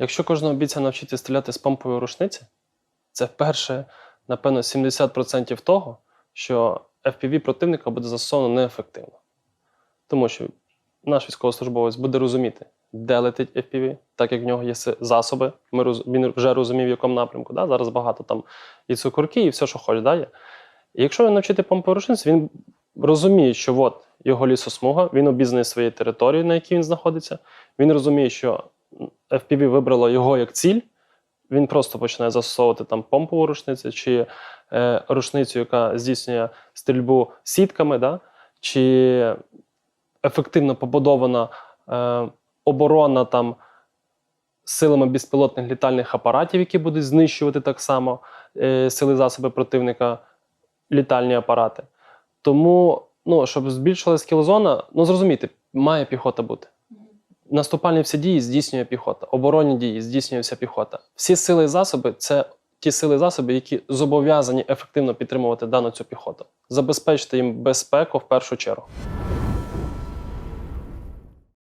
Якщо кожного бійця навчити стріляти з помпової рушниці, це перше, напевно, 70% того, що FPV противника буде застосовано неефективно. Тому що наш військовослужбовець буде розуміти, де летить FPV, так як в нього є засоби. Ми роз... Він вже розумів, в якому напрямку. Да? Зараз багато там і цукорки, і все, що хоче, да, є. І якщо він навчити помпової рушниці, він розуміє, що от його лісосмуга, він обізнаний своєю територією, на якій він знаходиться. Він розуміє, що FPV вибрало його як ціль. Він просто починає застосовувати там помпову рушницю чи е, рушницю, яка здійснює стрільбу сітками, да? чи ефективно побудована е, оборона там силами безпілотних літальних апаратів, які будуть знищувати так само е, сили засоби противника, літальні апарати. Тому, ну, щоб збільшилась кілозона, ну зрозумійте, має піхота бути. Наступальні всі дії здійснює піхота, оборонні дії здійснює вся піхота. Всі сили і засоби це ті сили і засоби, які зобов'язані ефективно підтримувати дану цю піхоту, забезпечити їм безпеку в першу чергу.